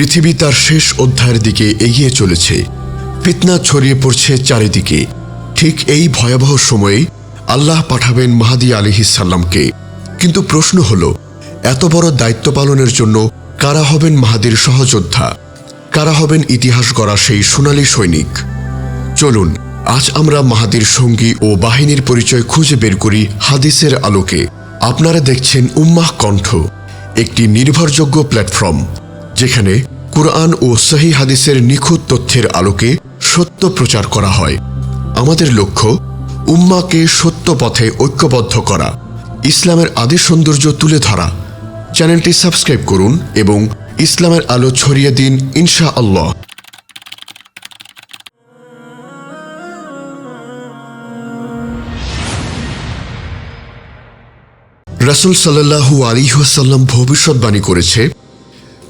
পৃথিবী তার শেষ অধ্যায়ের দিকে এগিয়ে চলেছে। ফিতনা ছড়িয়ে পড়ছে চারিদিকে। ঠিক এই ভয়াবহ সময়ে আল্লাহ পাঠাবেন মাহাদি আলিহিসাল্লামকে কিন্তু প্রশ্ন হল, এত বড় দায়িত্ব পালনের জন্য কারা হবেন মাহাদির সহযোদ্ধা? কারা হবেন ইতিহাস গড়া সেই সোনালী সৈনিক? চলুন, আজ আমরা মাহাদির সঙ্গী ও বাহিনীর পরিচয় খুঁজে বের করি হাদিসের আলোকে। আপনারা দেখছেন উম্মাহ কণ্ঠ, একটি নির্ভরযোগ্য প্ল্যাটফর্ম। যেখানে কুরআন ও সহি হাদিসের নিখুঁত তথ্যের আলোকে সত্য প্রচার করা হয়। আমাদের লক্ষ্য, উম্মাকে সত্য পথে ঐক্যবদ্ধ করা। ইসলামের আদি সৌন্দর্য তুলে ধরা। চ্যানেলটি সাবস্ক্রাইব করুন এবং ইসলামের আলো ছড়িয়ে দিন ইনশা আল্লাহ রাসুল সাল্লাহু আলিহাসাল্লাম ভবিষ্যৎবাণী করেছে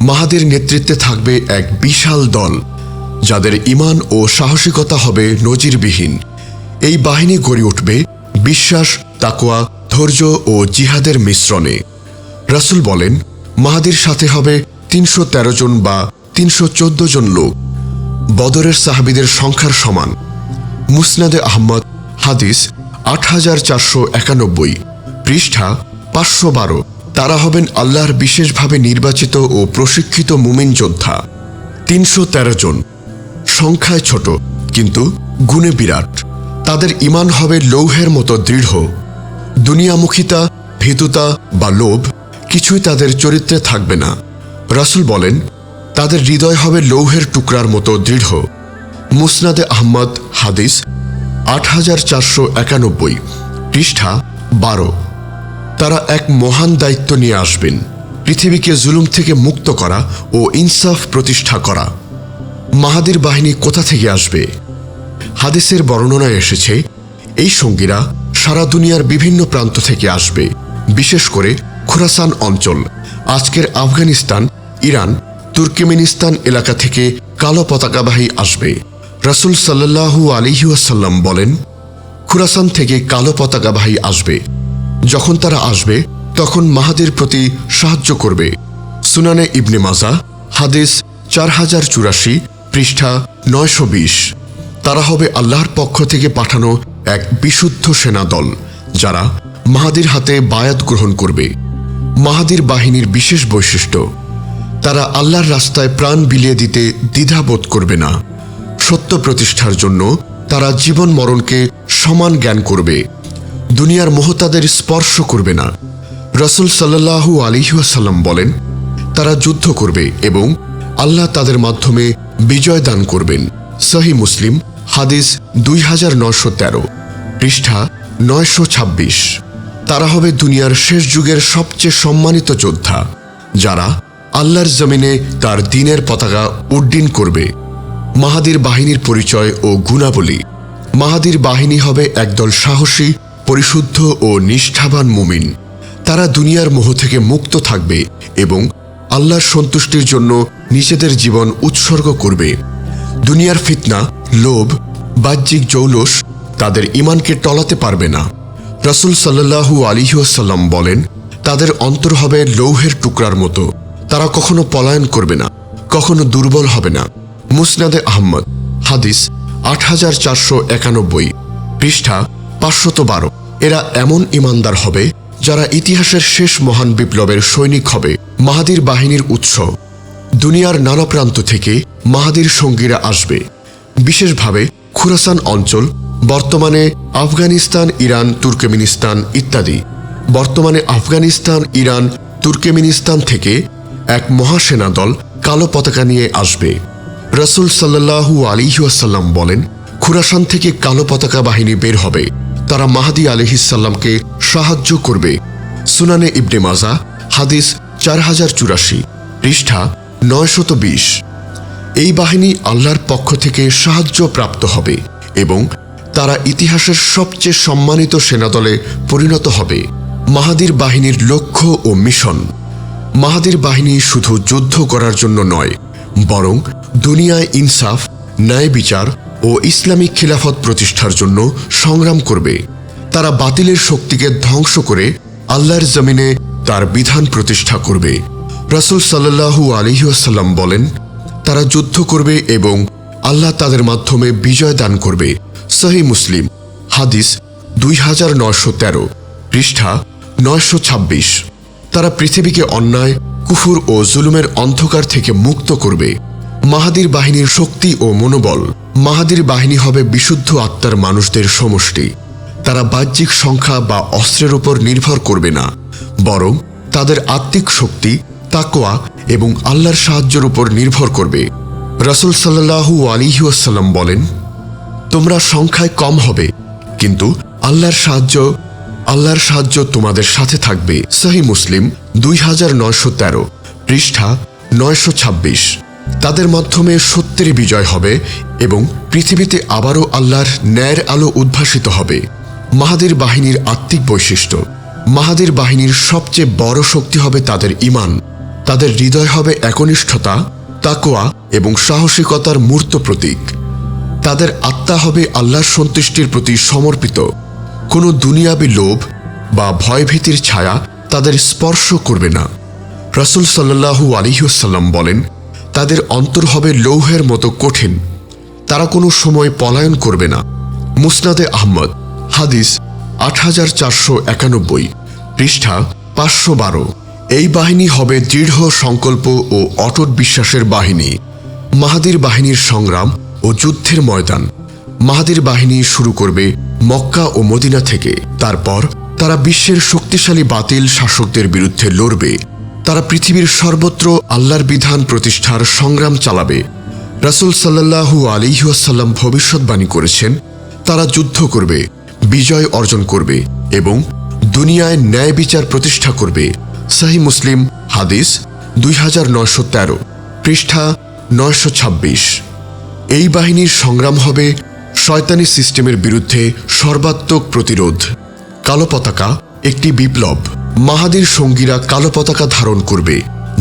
মাহাদের নেতৃত্বে থাকবে এক বিশাল দল, যাদের ইমান ও সাহসিকতা হবে নজিরবিহীন। এই বাহিনী গড়ে উঠবে বিশ্বাস তাকোয়া ধৈর্য ও জিহাদের মিশ্রণে। রাসুল বলেন, মাহাদির সাথে হবে তিনশো তেরো জন বা তিনশো চোদ্দ জন লোক। বদরের সাহাবিদের সংখ্যার সমান। মুসনাদে আহমদ, হাদিস আট হাজার চারশো একানব্বই, পৃষ্ঠা পাঁচশো বারো। তারা হবেন আল্লাহর বিশেষভাবে নির্বাচিত ও প্রশিক্ষিত মুমিন যোদ্ধা। তিনশো তেরো জন। সংখ্যায় ছোট, কিন্তু গুণে বিরাট। তাদের ইমান হবে লৌহের মতো দৃঢ়। দুনিয়ামুখিতা, ভীতুতা বা লোভ কিছুই তাদের চরিত্রে থাকবে না। রাসুল বলেন, তাদের হৃদয় হবে লৌহের টুকরার মতো দৃঢ়। মুসনাদে আহমদ হাদিস আট হাজার চারশো একানব্বই পৃষ্ঠা বারো। তারা এক মহান দায়িত্ব নিয়ে আসবেন। পৃথিবীকে জুলুম থেকে মুক্ত করা ও ইনসাফ প্রতিষ্ঠা করা। মাহাদির বাহিনী কোথা থেকে আসবে? হাদিসের বর্ণনায় এসেছে, এই সঙ্গীরা সারা দুনিয়ার বিভিন্ন প্রান্ত থেকে আসবে, বিশেষ করে খুরাসান অঞ্চল। আজকের আফগানিস্তান, ইরান, তুর্কমেনিস্তান এলাকা থেকে কালো পতাকাবাহী আসবে। রাসুল সাল্লাহু আলিহাসাল্লাম বলেন, খুরাসান থেকে কালো পতাকাবাহী আসবে। যখন তারা আসবে, তখন মাহাদের প্রতি সাহায্য করবে। সুনানে ইবনে মাজা, হাদিস চার হাজার চুরাশি পৃষ্ঠা নয়শো বিশ। তারা হবে আল্লাহর পক্ষ থেকে পাঠানো এক বিশুদ্ধ সেনা দল যারা মাহাদির হাতে বায়াত গ্রহণ করবে। মাহাদির বাহিনীর বিশেষ বৈশিষ্ট্য, তারা আল্লাহর রাস্তায় প্রাণ বিলিয়ে দিতে দ্বিধাবোধ করবে না। সত্য প্রতিষ্ঠার জন্য তারা জীবন মরণকে সমান জ্ঞান করবে। দুনিয়ার মোহতাদের স্পর্শ করবে না। রসুল সাল্লাহু আলিহাসাল্লাম বলেন, তারা যুদ্ধ করবে এবং আল্লাহ তাদের মাধ্যমে বিজয় দান করবেন। সহি মুসলিম, হাদিস দুই হাজার নশো তেরো, পৃষ্ঠা নয়শো ছাব্বিশ। তারা হবে দুনিয়ার শেষ যুগের সবচেয়ে সম্মানিত যোদ্ধা, যারা আল্লাহর জমিনে তার দিনের পতাকা উড্ডীন করবে। মাহাদির বাহিনীর পরিচয় ও গুণাবলী। মাহাদির বাহিনী হবে একদল সাহসী পরিশুদ্ধ ও নিষ্ঠাবান মুমিন। তারা দুনিয়ার মোহ থেকে মুক্ত থাকবে এবং আল্লাহর সন্তুষ্টির জন্য নিজেদের জীবন উৎসর্গ করবে। দুনিয়ার ফিতনা, লোভ, বাহ্যিক জৌলস তাদের ইমানকে টলাতে পারবে না। রাসুল সাল্লাহু আলিহাসাল্লাম বলেন, তাদের অন্তর হবে লৌহের টুকরার মতো। তারা কখনো পলায়ন করবে না, কখনো দুর্বল হবে না। মুসনাদে আহমদ, হাদিস আট হাজার চারশো একানব্বই, পৃষ্ঠা পাঁচশত বারো। এরা এমন ইমানদার হবে যারা ইতিহাসের শেষ মহান বিপ্লবের সৈনিক হবে, মাহাদির বাহিনীর উৎস। দুনিয়ার নানা প্রান্ত থেকে মাহাদির সঙ্গীরা আসবে। বিশেষভাবে খুরাসান অঞ্চল, বর্তমানে আফগানিস্তান, ইরান, তুর্কমেনিস্তান ইত্যাদি। বর্তমানে আফগানিস্তান, ইরান, তুর্কমেনিস্তান থেকে এক মহাসেনা দল কালো পতাকা নিয়ে আসবে। রসুল সাল্লাহু আলিহাসাল্লাম বলেন, খুরাসান থেকে কালো পতাকা বাহিনী বের হবে। তারা মাহাদি আলহিসাল্লামকে সাহায্য করবে। সুনানে ইবনে মাজা, হাদিস চার হাজার চুরাশি, পৃষ্ঠা নয়শত বিশ। এই বাহিনী আল্লাহর পক্ষ থেকে সাহায্য প্রাপ্ত হবে এবং তারা ইতিহাসের সবচেয়ে সম্মানিত সেনাদলে পরিণত হবে। মাহাদির বাহিনীর লক্ষ্য ও মিশন। মাহাদির বাহিনী শুধু যুদ্ধ করার জন্য নয়, বরং দুনিয়ায় ইনসাফ, ন্যায় বিচার ও ইসলামিক খিলাফত প্রতিষ্ঠার জন্য সংগ্রাম করবে। তারা বাতিলের শক্তিকে ধ্বংস করে আল্লাহর জমিনে তার বিধান প্রতিষ্ঠা করবে। রাসুল সাল্লাহু আলহিউসাল্লাম বলেন, তারা যুদ্ধ করবে এবং আল্লাহ তাদের মাধ্যমে বিজয় দান করবে। সহি মুসলিম, হাদিস দুই হাজার নয়শো তেরো, পৃষ্ঠা নয়শো ছাব্বিশ। তারা পৃথিবীকে অন্যায়, কুফুর ও জুলুমের অন্ধকার থেকে মুক্ত করবে। মাহাদির বাহিনীর শক্তি ও মনোবল। মাহাদির বাহিনী হবে বিশুদ্ধ আত্মার মানুষদের সমষ্টি। তারা বাহ্যিক সংখ্যা বা অস্ত্রের উপর নির্ভর করবে না। বরং তাদের আত্মিক শক্তি তাকোয়া এবং আল্লাহর সাহায্যের উপর নির্ভর করবে। রাসুল সাল্লাহু আলিহাসাল্লাম বলেন, তোমরা সংখ্যায় কম হবে, কিন্তু আল্লাহর সাহায্য আল্লাহর সাহায্য তোমাদের সাথে থাকবে। সহি মুসলিম দুই হাজার নয়শো তেরো পৃষ্ঠা নয়শো ছাব্বিশ। তাদের মাধ্যমে সত্যের বিজয় হবে এবং পৃথিবীতে আবারও আল্লাহর ন্যায়ের আলো উদ্ভাসিত হবে। মাহাদের বাহিনীর আত্মিক বৈশিষ্ট্য। মাহাদের বাহিনীর সবচেয়ে বড় শক্তি হবে তাদের ইমান তাদের হৃদয় হবে একনিষ্ঠতা তাকোয়া এবং সাহসিকতার মূর্ত প্রতীক। তাদের আত্মা হবে আল্লাহর সন্তুষ্টির প্রতি সমর্পিত। কোনো দুনিয়াবি লোভ বা ভয়ভীতির ছায়া তাদের স্পর্শ করবে না। রাসুল সাল্লাহু আলিহাসাল্লাম বলেন তাদের অন্তর হবে লৌহের মতো কঠিন। তারা কোনো সময় পলায়ন করবে না। মুসনাদে আহমদ, হাদিস আট হাজার চারশো একানব্বই, পৃষ্ঠা পাঁচশো বারো। এই বাহিনী হবে দৃঢ় সংকল্প ও অটট বিশ্বাসের বাহিনী। মাহাদির বাহিনীর সংগ্রাম ও যুদ্ধের ময়দান। মাহাদির বাহিনী শুরু করবে মক্কা ও মদিনা থেকে। তারপর তারা বিশ্বের শক্তিশালী বাতিল শাসকদের বিরুদ্ধে লড়বে। তারা পৃথিবীর সর্বত্র আল্লাহর বিধান প্রতিষ্ঠার সংগ্রাম চালাবে। রাসুল সাল্লাহু আলিহাসাল্লাম ভবিষ্যৎবাণী করেছেন, তারা যুদ্ধ করবে, বিজয় অর্জন করবে এবং দুনিয়ায় ন্যায় বিচার প্রতিষ্ঠা করবে। সাহি মুসলিম, হাদিস দুই হাজার নয়শো তেরো, পৃষ্ঠা নয়শো ছাব্বিশ। এই বাহিনীর সংগ্রাম হবে শয়তানি সিস্টেমের বিরুদ্ধে সর্বাত্মক প্রতিরোধ। কালো পতাকা, একটি বিপ্লব। মাহাদির সঙ্গীরা কালো পতাকা ধারণ করবে,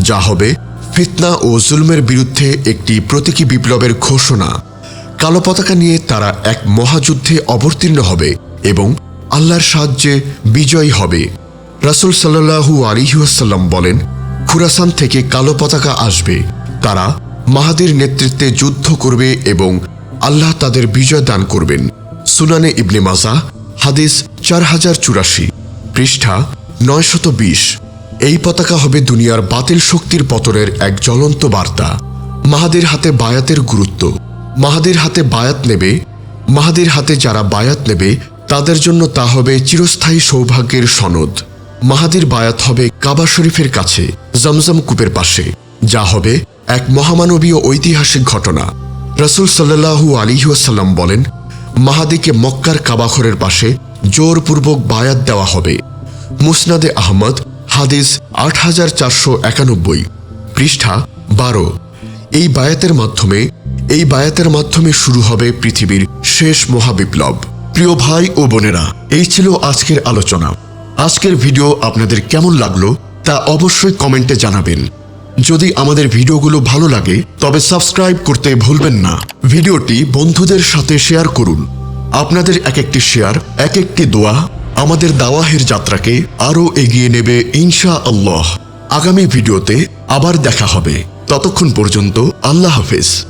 যা হবে ফিতনা ও জুলমের বিরুদ্ধে একটি প্রতীকী বিপ্লবের ঘোষণা। কালো পতাকা নিয়ে তারা এক মহাযুদ্ধে অবতীর্ণ হবে এবং আল্লাহর সাহায্যে বিজয়ী হবে। রাসুল সাল্লাহু আলিহাসাল্লাম বলেন, খুরাসান থেকে কালো পতাকা আসবে। তারা মাহাদির নেতৃত্বে যুদ্ধ করবে এবং আল্লাহ তাদের বিজয় দান করবেন। সুনানে ইবনে মাজা, হাদিস চার হাজার চুরাশি, পৃষ্ঠা নয়শত বিশ এই পতাকা হবে দুনিয়ার বাতিল শক্তির পতনের এক জ্বলন্ত বার্তা। মাহাদের হাতে বায়াতের গুরুত্ব। মাহাদের হাতে বায়াত নেবে। মাহাদের হাতে যারা বায়াত নেবে, তাদের জন্য তা হবে চিরস্থায়ী সৌভাগ্যের সনদ। মাহাদির বায়াত হবে কাবা শরীফের কাছে, জমজম কূপের পাশে। যা হবে এক মহামানবীয় ঐতিহাসিক ঘটনা। রসুল সাল্লাহু আলিহাসাল্লাম বলেন, মাহাদিকে মক্কার কাবাখরের পাশে জোরপূর্বক বায়াত দেওয়া হবে। মুসনাদে আহমদ, হাদিস আট হাজার চারশো একানব্বই, পৃষ্ঠা বারো। এই বায়াতের মাধ্যমে, এই বায়াতের মাধ্যমে শুরু হবে পৃথিবীর শেষ মহাবিপ্লব। প্রিয় ভাই ও বোনেরা, এই ছিল আজকের আলোচনা। আজকের ভিডিও আপনাদের কেমন লাগল তা অবশ্যই কমেন্টে জানাবেন। যদি আমাদের ভিডিওগুলো ভালো লাগে, তবে সাবস্ক্রাইব করতে ভুলবেন না। ভিডিওটি বন্ধুদের সাথে শেয়ার করুন। আপনাদের এক একটি শেয়ার, এক একটি দোয়া আমাদের দাওয়াহের যাত্রাকে আরও এগিয়ে নেবে ইনশা আল্লাহ আগামী ভিডিওতে আবার দেখা হবে। ততক্ষণ পর্যন্ত আল্লাহ হাফেজ।